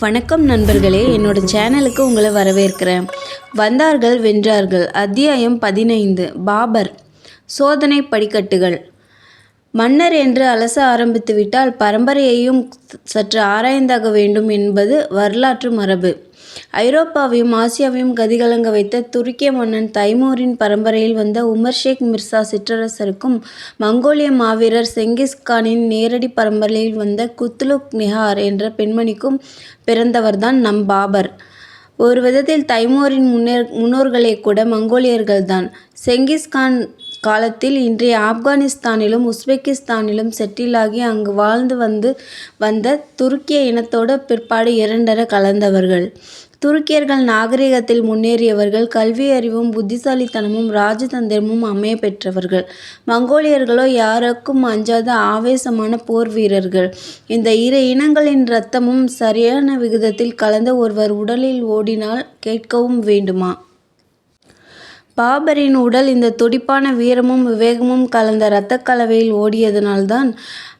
வணக்கம் நண்பர்களே என்னோட சேனலுக்கு உங்களை வரவேற்கிறேன். வந்தார்கள் வென்றார்கள். அத்தியாயம் பதினைந்து பாபர். சோதனை படிக்கட்டுகள். மன்னர் என்று அலச ஆரம்பித்துவிட்டால் பரம்பரையையும் சற்று ஆராய்ந்தாக வேண்டும் என்பது வரலாற்று மரபு. ஐரோப்பாவையும் ஆசியாவையும் கதிகலங்க வைத்த துருக்கிய மன்னன் தைமூரின் பரம்பரையில் வந்த உமர் ஷேக் மிர்சா சிற்றரசருக்கும் மங்கோலிய மாவீரர் செங்கிஸ் கானின் நேரடி பரம்பரையில் வந்த குத்லுக் நிஹார் என்ற பெண்மணிக்கும் பிறந்தவர்தான் நம் பாபர். ஒரு விதத்தில் தைமூரின் முன்னே முன்னோர்களே கூட மங்கோலியர்கள்தான். செங்கிஸ்கான் காலத்தில் இன்றைய ஆப்கானிஸ்தானிலும் உஸ்பெகிஸ்தானிலும் செட்டிலாகி அங்கு வாழ்ந்து வந்து வந்த துருக்கிய இனத்தோடு பிற்பாடு இரண்டர கலந்தவர்கள். துருக்கியர்கள் நாகரிகத்தில் முன்னேறியவர்கள் கல்வி அறிவும் புத்திசாலித்தனமும் ராஜதந்திரமும் அமைய பெற்றவர்கள். மங்கோலியர்களோ யாருக்கும் அஞ்சாத ஆவேசமான போர் வீரர்கள். இந்த இரு இனங்களின் இரத்தமும் சரியான விகிதத்தில் கலந்த ஒருவர் உடலில் ஓடினால் கேட்கவும் வேண்டுமா? பாபரின் உடல் இந்த துடிப்பான வீரமும் விவேகமும் கலந்த இரத்தக் கலவையில் ஓடியதனால்தான்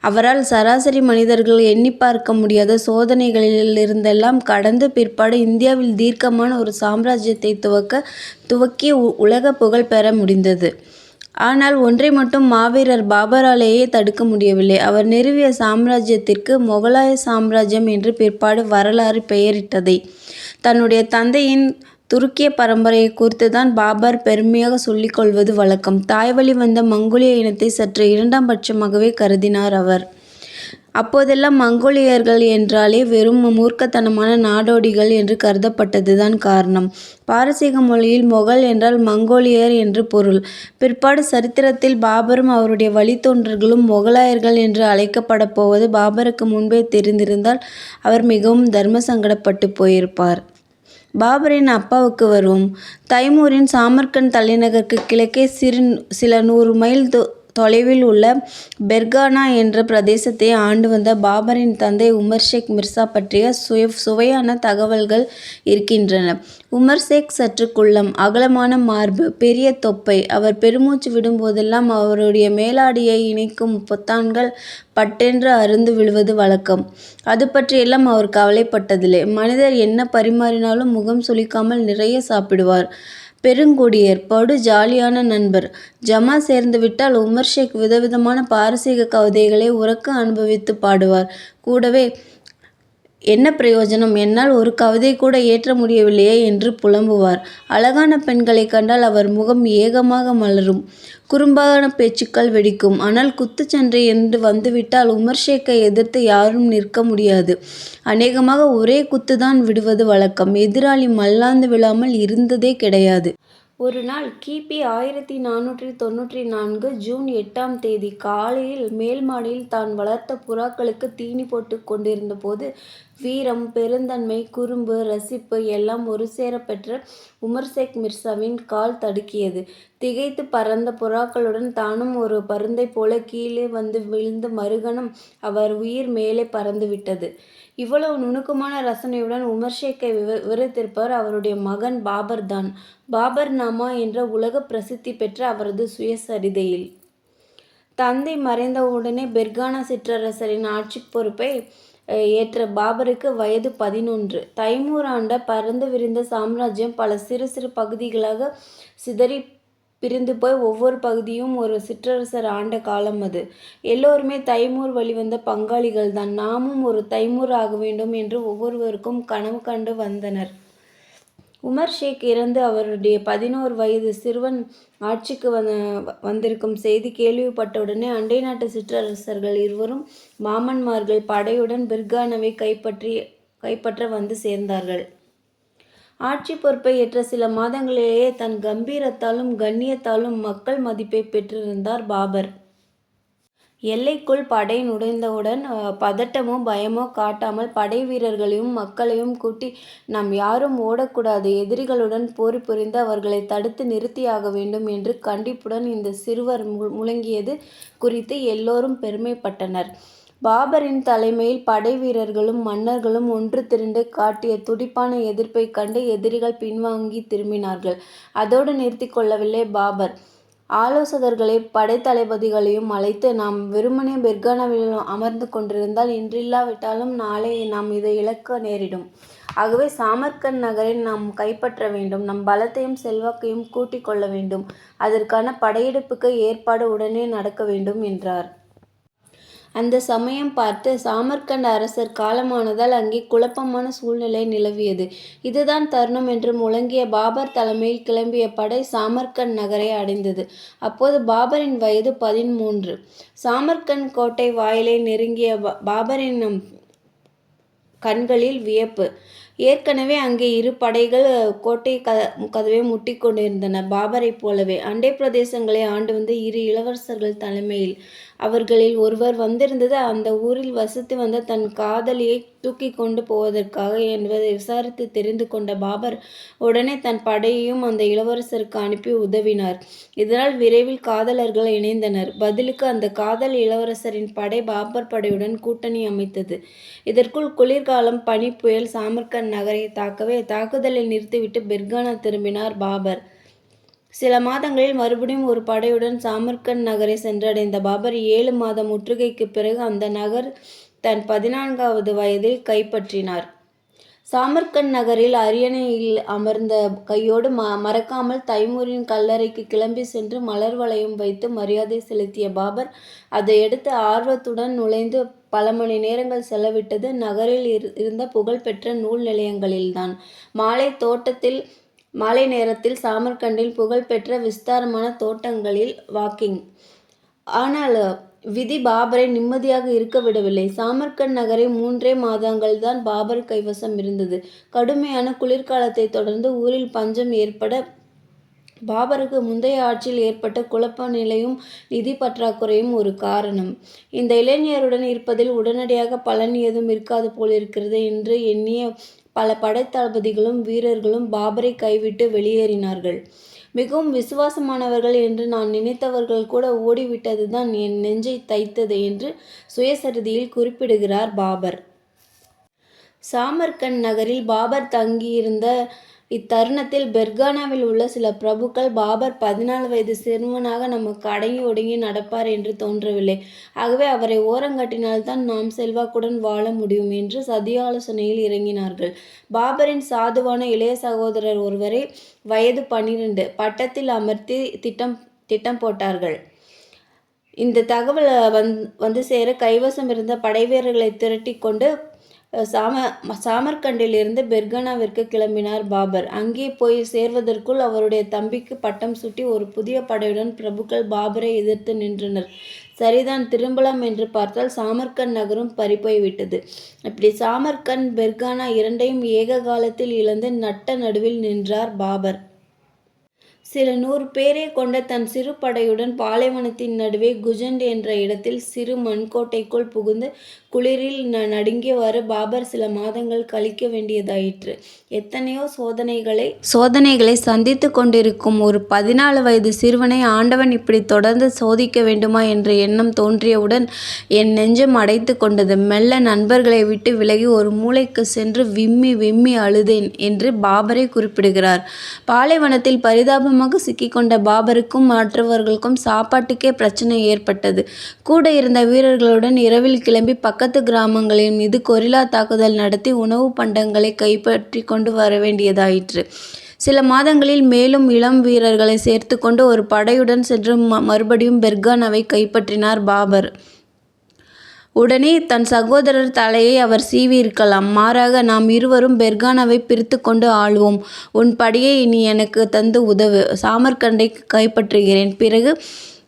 அவரால் சராசரி மனிதர்கள் எண்ணி பார்க்க முடியாத சோதனைகளில் இருந்தெல்லாம் கடந்து பிற்பாடு இந்தியாவில் தீர்க்கமான ஒரு சாம்ராஜ்யத்தை துவக்க துவக்கி உலக புகழ் பெற முடிந்தது. ஆனால் ஒன்றை மட்டும் மாவீரர் பாபராலேயே தடுக்க முடியவில்லை. அவர் நிறுவிய சாம்ராஜ்யத்திற்கு முகலாய சாம்ராஜ்யம் என்று பிற்பாடு வரலாறு பெயரிட்டதை. தன்னுடைய தந்தையின் துருக்கிய பரம்பரையை குறித்துதான் பாபர் பெருமையாக சொல்லிக் கொள்வது வழக்கம். தாய்வழி வந்த மங்கோலிய இனத்தை சற்று இரண்டாம் பட்சமாகவே கருதினார் அவர். அப்போதெல்லாம் மங்கோலியர்கள் என்றாலே வெறும் மூர்க்கத்தனமான நாடோடிகள் என்று கருதப்பட்டதுதான் காரணம். பாரசீக மொழியில் மொகல் என்றால் மங்கோலியர் என்று பொருள். பிற்பாடு சரித்திரத்தில் பாபரும் அவருடைய வழித்தோன்றர்களும் மொகலாயர்கள் என்று அழைக்கப்படப் போவது பாபருக்கு முன்பே தெரிந்திருந்தால் அவர் மிகவும் தர்ம சங்கடப்பட்டு போயிருப்பார். பாபரின் அப்பாவுக்கு வருவோம் தைமூரின் சாமர்கண்ட் தலைநகருக்கு கிழக்கே சிறு சில நூறு மைல் தொலைவில் உள்ள பெர்கானா என்ற பிரதேசத்தை ஆண்டு வந்த பாபரின் தந்தை உமர் ஷேக் மிர்சா பற்றிய சுய சுவையான தகவல்கள் இருக்கின்றன. உமர் ஷேக் சற்று குள்ளம் அகலமான மார்பு பெரிய தொப்பை அவர் பெருமூச்சு விடும்போதெல்லாம் அவருடைய மேலாடியை இணைக்கும் பொத்தான்கள் பட்டென்று அருந்து விழுவது வழக்கம். அது பற்றியெல்லாம் அவர் கவலைப்பட்டதில்லை. மனிதர் என்ன பரிமாறினாலும் முகம் சுளிக்காமல் நிறைய சாப்பிடுவார். பெருங்குடியர் படு ஜாலியான நண்பர். ஜமா சேர்ந்து விட்டால் உமர் ஷேக் விதவிதமான பாரசீக கவிதைகளை உறக்க அனுபவித்து பாடுவார். கூடவே என்ன பிரயோஜனம்? என்னால் ஒரு கவிதை கூட ஏற்ற முடியவில்லையே என்று புலம்புவார். அழகான பெண்களை கண்டால் அவர் முகம் ஏகமாக மலரும். குறும்பான பேச்சுக்கள் வெடிக்கும். ஆனால் குத்துச்சண்டை என்று வந்துவிட்டால் உமர் ஷேக்கை எதிர்த்து யாரும் நிற்க முடியாது. அநேகமாக ஒரே குத்துதான் விடுவது வழக்கம். எதிராளி மல்லாந்து விழாமல் இருந்ததே கிடையாது. ஒரு நாள் கிபி ஆயிரத்தி நானூற்றி தொண்ணூற்றி நான்கு ஜூன் எட்டாம் தேதி காலையில் மேல் மாடியில் தான் வளர்த்த புறாக்களுக்கு தீனி போட்டு கொண்டிருந்த போது வீரம் பெருந்தன்மை குறும்பு ரசிப்பு எல்லாம் ஒரு சேர பெற்ற உமர்சேக் மிர்சாவின் கால் தடுக்கியது. திகைத்து பறந்த புறாக்களுடன் தானும் ஒரு பருந்தை போல கீழே வந்து விழுந்து மறுகணம் அவர் உயிர் மேலே பறந்து விட்டது இவ்வளவு நுணுக்கமான ரசனையுடன் உமர்ஷேக்கை விவ விவரித்திருப்பவர் அவருடைய மகன் பாபர் தான் பாபர் நாமா என்ற உலக பிரசித்தி பெற்ற அவரது சுயசரிதையில். தந்தை மறைந்தவுடனே பெர்கானா சிற்றரசரின் ஆட்சி பொறுப்பை ஏற்ற பாபருக்கு வயது பதினொன்று. தைமூர் ஆண்ட பறந்து விரிந்த சாம்ராஜ்யம் பல சிறு சிறு பகுதிகளாக சிதறி பிரிந்து போய் ஒவ்வொரு பகுதியும் ஒரு சிற்றரசர் ஆண்ட காலம் அது. எல்லோருமே தைமூர் வழிவந்த பங்காளிகள் தான் நாமும் ஒரு தைமூர் ஆக வேண்டும் என்று ஒவ்வொருவருக்கும் கனவு கண்டு வந்தனர். உமர் ஷேக் இறந்து அவருடைய பதினோரு வயது சிறுவன் ஆட்சிக்கு வந்த வந்திருக்கும் செய்தி கேள்விப்பட்டவுடனே அண்டை நாட்டு சிற்றரசர்கள் இருவரும் மாமன்மார்கள் படையுடன் பிர்கானவை கைப்பற்றி கைப்பற்ற வந்து சேர்ந்தார்கள். ஆட்சி பொறுப்பை ஏற்ற சில மாதங்களிலேயே தன் கம்பீரத்தாலும் கண்ணியத்தாலும் மக்கள் மதிப்பை பெற்றிருந்தார் பாபர். எல்லைக்குள் படை நுழைந்தவுடன் பதட்டமோ பயமோ காட்டாமல் படை வீரர்களையும் மக்களையும் கூட்டி நாம் யாரும் ஓடக்கூடாது. எதிரிகளுடன் போர் புரிந்து அவர்களை தடுத்து நிறுத்தியாக வேண்டும் என்று கண்டிப்புடன் இந்த சிறுவர் முழங்கியது குறித்து எல்லோரும் பெருமைப்பட்டனர். பாபரின் தலைமையில் படை வீரர்களும் மன்னர்களும் ஒன்று திரண்டு காட்டிய துடிப்பான எதிர்ப்பை கண்டு எதிரிகள் பின்வாங்கி திரும்பினார்கள். அதோடு நிறுத்தி கொள்ளவில்லை பாபர். ஆலோசகர்களை படைத்தளபதிகளையும் அழைத்து நாம் வெறுமனே பெர்கானாவில் அமர்ந்து கொண்டிருந்தால் இன்றில்லாவிட்டாலும் நாளை நாம் இதை இழக்க நேரிடும். ஆகவே சாமர்கண்ட் நகரை நாம் கைப்பற்ற வேண்டும். நம் பலத்தையும் செல்வாக்கையும் கூட்டிக் கொள்ள வேண்டும். அதற்கான படையெடுப்புக்கு ஏற்பாடு உடனே நடக்க வேண்டும் என்றார். அந்த சமயம் பார்த்து சாமர்கண்ட் அரசர் காலமானதால் அங்கே குழப்பமான சூழ்நிலை நிலவியது. இதுதான் தருணம் என்று முழங்கிய பாபர் தலைமையில் கிளம்பிய படை சாமர்கண்ட் நகரை அடைந்தது. அப்போது பாபரின் வயது பதின்மூன்று. சாமர்கண்ட் கோட்டை வாயிலை நெருங்கிய பாபரின் கண்களில் வியப்பு. ஏற்கனவே அங்கே இரு படைகள் கோட்டை க கதவை முட்டி கொண்டிருந்தன. பாபரைப் போலவே. அண்டைப் பிரதேசங்களை ஆண்டு வந்த இரு இளவரசர்கள் தலைமையில். அவர்களில் ஒருவர் வந்திருந்தது அந்த ஊரில் வசித்து வந்த தன் காதலியை தூக்கி கொண்டு போவதற்காக என்பதை விசாரித்து தெரிந்து கொண்ட பாபர் உடனே தன் படையையும் அந்த இளவரசருக்கு அனுப்பி உதவினார். இதனால் விரைவில் காதலர்கள் இணைந்தனர். பதிலுக்கு அந்த காதல் இளவரசரின் படை பாபர் படையுடன் கூட்டணி அமைத்தது. இதற்குள் குளிர்காலம் பனி புயல் சாமர்கன் பெர்கான் நகரை தாக்கவே தாக்குதலை நிறுத்திவிட்டு பெர்கானா திரும்பினார் பாபர். சில மாதங்களில் மறுபடியும் ஒரு படையுடன் சாமர்கண்ட் நகரை சென்றடைந்த பாபர் ஏழு மாத முற்றுகைக்கு பிறகு அந்த நகர் தன் பதினான்காவது வயதில் கைப்பற்றினார். சாமர்கண்ட் நகரில் அரியணையில் அமர்ந்த கையோடு ம மறக்காமல் தைமூரின் கல்லறைக்கு கிளம்பிச் சென்று மலர் வளையம் வைத்து மரியாதை செலுத்திய பாபர் அதையடுத்து ஆர்வத்துடன் நுழைந்து பல மணி நேரங்கள் செலவிட்டது நகரில் இருந்த புகழ்பெற்ற நூல் நிலையங்களில்தான். மாலை தோட்டத்தில் மாலை நேரத்தில் சாமர்கண்டில் புகழ்பெற்ற விஸ்தாரமான தோட்டங்களில் வாக்கிங். ஆனால் விதி பாபரை நிம்மதியாக இருக்க விடவில்லை. சாமர்கண்ட் நகரை மூன்றே மாதங்கள் தான் பாபர் கைவசம் இருந்தது. கடுமையான குளிர்காலத்தை தொடர்ந்து ஊரில் பஞ்சம் ஏற்பட பாபருக்கு முந்தைய ஆட்சியில் ஏற்பட்ட குழப்ப நிலையும் நிதி பற்றாக்குறையும் ஒரு காரணம். இந்த இளைஞருடன் இருப்பதில் உடனடியாக பலன் ஏதும் இருக்காது போலிருக்கிறது என்று எண்ணிய பல படைத்தளபதிகளும் வீரர்களும் பாபரை கைவிட்டு வெளியேறினார்கள். மிகவும் விசுவாசமானவர்கள் என்று நான் நினைத்தவர்கள் கூட ஓடிவிட்டதுதான் என் நெஞ்சை தைத்தது என்று சுயசரிதியில் குறிப்பிடுகிறார் பாபர். சாமர்கண்ட் நகரில் பாபர் தங்கியிருந்த இத்தருணத்தில் பெர்கானாவில் உள்ள சில பிரபுக்கள் பாபர் பதினாலு வயது சிறுவனாக நமக்கு அடங்கி ஒடுங்கி நடப்பார் என்று தோன்றவில்லை. ஆகவே அவரை ஓரங்கட்டினால்தான் நாம் செல்வாக்குடன் வாழ முடியும் என்று சதியாலோசனையில் இறங்கினார்கள். பாபரின் சாதுவான இளைய சகோதரர் ஒருவரை வயது பன்னிரண்டு. பட்டத்தில் அமர்த்தி திட்டம் திட்டம் போட்டார்கள். இந்த தகவல் வந்து சேர கைவசம் இருந்த படைவீரர்களை திரட்டி கொண்டு சாம சாமர்கண்டிலிருந்து பெர்கனாவிற்கு கிளம்பினார் பாபர். அங்கே போய் சேர்வதற்குள் அவருடைய தம்பிக்கு பட்டம் சூட்டி ஒரு புதிய படையுடன் பிரபுக்கள் பாபரை எதிர்த்து நின்றனர். சரிதான் திரும்பலாம் என்று பார்த்தால் சாமர்கண்ட் நகரும் பறிபோய் விட்டது. இப்படி சாமர்கண்ட் பெர்கானா இரண்டையும் ஏக காலத்தில் இழந்து நட்ட நடுவில் நின்றார் பாபர். சில நூறு பேரை கொண்ட தன் சிறு படையுடன் பாலைவனத்தின் நடுவே குஜண்ட் என்ற இடத்தில் சிறு மண்கோட்டைக்குள் புகுந்து குளிரில் நடுங்கியவாறு பாபர் சில மாதங்கள் கழிக்க வேண்டியதாயிற்று. எத்தனையோ சோதனைகளை சோதனைகளை சந்தித்துக் கொண்டிருக்கும் ஒரு பதினாலு வயது சிறுவனை ஆண்டவன் இப்படி தொடர்ந்து சோதிக்க வேண்டுமா என்ற எண்ணம் தோன்றியவுடன் என் நெஞ்சம் அடைத்துக் கொண்டது. மெல்ல நண்பர்களை விட்டு விலகி ஒரு மூளைக்கு சென்று விம்மி விம்மி அழுதேன் என்று பாபரை குறிப்பிடுகிறார். பாலைவனத்தில் பரிதாபம் சிக்கிக் சிக்கிக்கொண்ட பாபருக்கும் மற்றவர்களுக்கும் சாப்பாட்டுக்கே பிரச்சனை ஏற்பட்டது. கூட இருந்த வீரர்களுடன் இரவில் கிளம்பி பக்கத்து கிராமங்களின் மீது கொரில்லா தாக்குதல் நடத்தி உணவுப் பண்டங்களை கைப்பற்றி கொண்டு வரவேண்டியதாயிற்று. சில மாதங்களில் மேலும் இளம் வீரர்களை சேர்த்து கொண்டு ஒரு படையுடன் சென்று மறுபடியும் பெர்கானாவை கைப்பற்றினார் பாபர். உடனே தன் சகோதரர் தலையை அவர் சீவியிருக்கலாம். மாறாக நாம் இருவரும் பெர்கானாவை பிரித்து கொண்டு ஆளுவோம். உன் படையை நீ எனக்கு தந்து உதவு. சாமர்கண்டை கைப்பற்றுகிறேன். பிறகு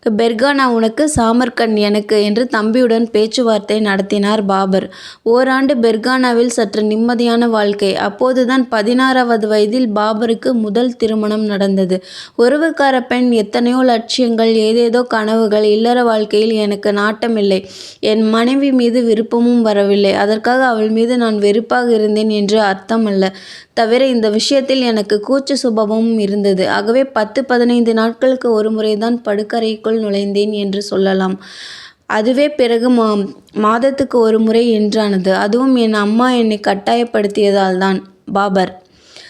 பெர்கானா உனக்கு சாமர்கண்ட் எனக்கு என்று தம்பியுடன் பேச்சுவார்த்தை நடத்தினார் பாபர். ஓராண்டு பெர்கானாவில் சற்று நிம்மதியான வாழ்க்கை. அப்போதுதான் பதினாறாவது வயதில் பாபருக்கு முதல் திருமணம் நடந்தது. உறவுக்கார பெண் எத்தனையோ லட்சியங்கள் ஏதேதோ கனவுகள். இல்லற வாழ்க்கையில் எனக்கு நாட்டமில்லை. என் மனைவி மீது விருப்பமும் வரவில்லை. அதற்காக அவள் மீது நான் வெறுப்பாக இருந்தேன் என்று அர்த்தம் அல்ல தவிர இந்த விஷயத்தில் எனக்கு கூச்ச சுபாவமும் இருந்தது. ஆகவே பத்து பதினைந்து நாட்களுக்கு ஒரு முறைதான் படுக்கறைக்குள் நுழைந்தேன் என்று சொல்லலாம். அதுவே பிறகு மாதத்துக்கு ஒரு முறை என்றானது. அதுவும் என் அம்மா என்னைக் கட்டாயப்படுத்தியதால்தான். பாபர்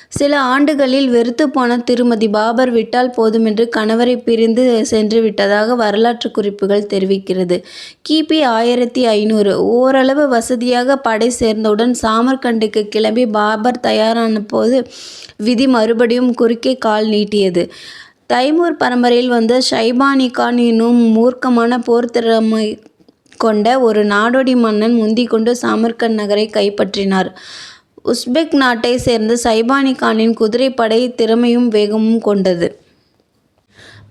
சில ஆண்டுகளில் வெறுத்துப்போன திருமதி பாபர் விட்டால் போதுமென்று கணவரை பிரிந்து சென்று விட்டதாக வரலாற்று குறிப்புகள் தெரிவிக்கிறது. கிபி ஆயிரத்தி ஐநூறு ஓரளவு வசதியாக படை சேர்ந்தவுடன் சாமர்கண்டுக்கு கிளம்பி பாபர் தயாரான போது விதி மறுபடியும் குறுக்கே கால் நீட்டியது. தைமூர் பரம்பரையில் வந்த ஷைபானி கான் எனும் மூர்க்கமான போர்த்திறமை கொண்ட ஒரு நாடோடி மன்னன் முந்திக்கொண்டு சாமர்கண்ட் நகரை கைப்பற்றினார். உஸ்பெக் நாட்டைச் சேர்ந்த சைபானி கானின் குதிரைப்படை திறமையும் வேகமும் கொண்டது.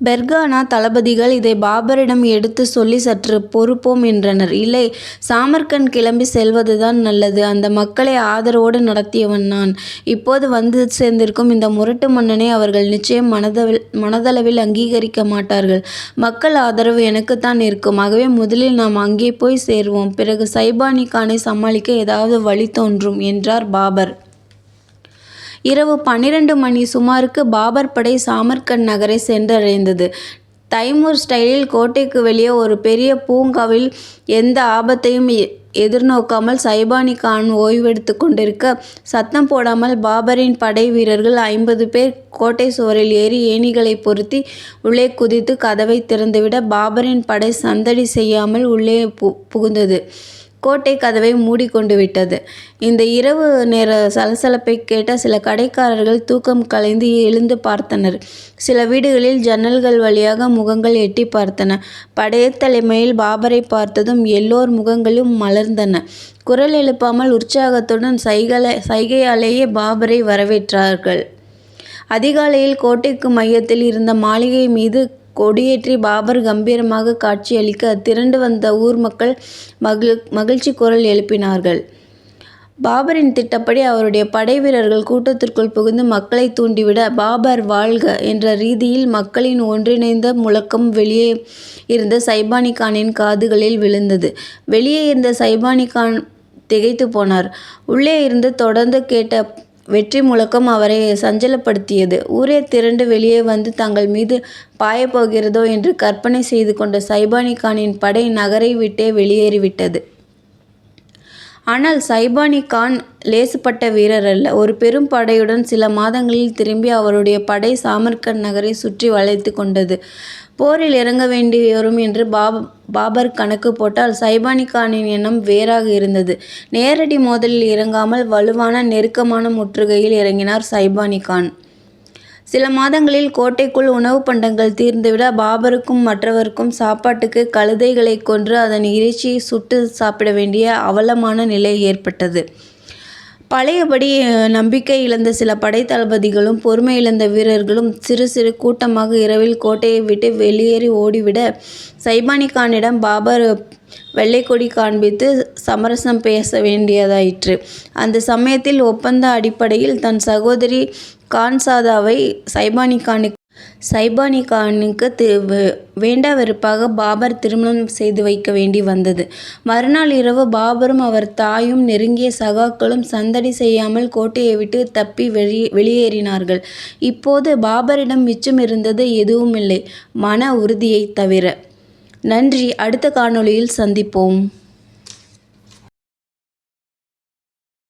பெர்கானா தளபதிகள் இதை பாபரிடம் எடுத்துச் சொல்லி சற்று பொறுப்போம் என்றனர். இல்லை சாமர்கன் கிளம்பி செல்வதுதான் நல்லது. அந்த மக்களை ஆதரவோடு நடத்தியவன் நான். இப்போது வந்து சேர்ந்திருக்கும் இந்த முரட்டு மன்னனை அவர்கள் நிச்சயம் மனதளவில் அங்கீகரிக்க மாட்டார்கள். மக்கள் ஆதரவு எனக்குத்தான் இருக்கும். ஆகவே முதலில் நாம் அங்கே போய் சேருவோம். பிறகு சைபானி கானை சமாளிக்க ஏதாவது வழி தோன்றும் என்றார் பாபர். இரவு பன்னிரண்டு மணி சுமாருக்கு பாபர் படை சாமர்கண்ட் நகரை சென்றடைந்தது. தைமூர் ஸ்டைலில் கோட்டைக்கு வெளியே ஒரு பெரிய பூங்காவில் எந்த ஆபத்தையும் எதிர்நோக்காமல் சைபானி கான் ஓய்வெடுத்து கொண்டிருக்க, சத்தம் போடாமல் பாபரின் படை வீரர்கள் ஐம்பது பேர் கோட்டை சுவரில் ஏறி ஏணிகளை பொருத்தி உள்ளே குதித்து கதவை திறந்துவிட, பாபரின் படை சந்தடி செய்யாமல் உள்ளே புகுந்தது. கோட்டை கதவை மூடிக்கொண்டு விட்டது இந்த இரவு நேர சலசலப்பைக் கேட்ட சில கடைக்காரர்கள் தூக்கம் கலைந்து எழுந்து பார்த்தனர். சில வீடுகளில் ஜன்னல்கள் வழியாக முகங்கள் எட்டிப் பார்த்தன. படையத்தலைமையில் பாபரை பார்த்ததும் எல்லோர் முகங்களும் மலர்ந்தன. குரல் எழுப்பாமல் உற்சாகத்துடன் சைகையாலேயே பாபரை வரவேற்றார்கள். அதிகாலையில் கோட்டைக்கு மையத்தில் இருந்த மாளிகை மீது கொடியேற்றி பாபர் கம்பீரமாக காட்சியளிக்க, திரண்டு வந்த ஊர் மக்கள் மகிழ் மகிழ்ச்சி குரல் எழுப்பினார்கள். பாபரின் திட்டப்படி அவருடைய படை வீரர்கள் கூட்டத்திற்குள் புகுந்து மக்களை தூண்டிவிட, பாபர் வாழ்க என்ற ரீதியில் மக்களின் ஒன்றிணைந்த முழக்கம் வெளியே இருந்த சைபானி கானின் காதுகளில் விழுந்தது. வெளியே இருந்த சைபானி கான் திகைத்துப் போனார். உள்ளே இருந்து தொடர்ந்து கேட்ட வெற்றி முழக்கம் அவரை சஞ்சலப்படுத்தியது. ஊரே திரண்டு வெளியே வந்து தங்கள் மீது பாயப் போகிறதோ என்று கற்பனை செய்து கொண்ட சைபானி கானின் படை நகரை விட்டே வெளியேறிவிட்டது. ஆனால் சைபானி கான் லேசுப்பட்ட வீரர் அல்ல. ஒரு பெரும் படையுடன் சில மாதங்களில் திரும்பி அவருடைய படை சாமர்கண்ட் நகரை சுற்றி வளைத்து கொண்டது. போரில் இறங்க வேண்டி வரும் என்று பாபர் கணக்கு போட்டால், சைபானி கானின் எண்ணம் வேறாக இருந்தது. நேரடி மோதலில் இறங்காமல் வலுவான, நெருக்கமான முற்றுகையில் இறங்கினார் சைபானி கான். சில மாதங்களில் கோட்டைக்குள் உணவு பண்டங்கள் தீர்ந்துவிட, பாபருக்கும் மற்றவருக்கும் சாப்பாட்டுக்கு கழுதைகளைக் கொன்று அதன் இறைச்சியை சுட்டு சாப்பிட வேண்டிய அவலமான நிலை ஏற்பட்டது. பழையபடி நம்பிக்கை இழந்த சில படைத்தளபதிகளும் பொறுமை இழந்த வீரர்களும் சிறு சிறு கூட்டமாக இரவில் கோட்டையை விட்டு வெளியேறி ஓடிவிட, சைபானி கானிடம் பாபர் வெள்ளைக்கொடி காண்பித்து சமரசம் பேச வேண்டியதாயிற்று. அந்த சமயத்தில் ஒப்பந்த அடிப்படையில் தன் சகோதரி கான்சாதாவை சைபானி கானுக்கு சைபானி கானுக்கு வேண்டா வெறுப்பாக பாபர் திருமணம் செய்து வைக்க வேண்டி வந்தது. மறுநாள் இரவு பாபரும் அவர் தாயும் நெருங்கிய சகாக்களும் சந்தடி செய்யாமல் கோட்டையை விட்டு தப்பி வெளியேறினார்கள். இப்போது பாபரிடம் மிச்சம் இருந்தது எதுவும் எதுவுமில்லை. மன உறுதியை தவிர. நன்றி அடுத்த காணொளியில் சந்திப்போம்.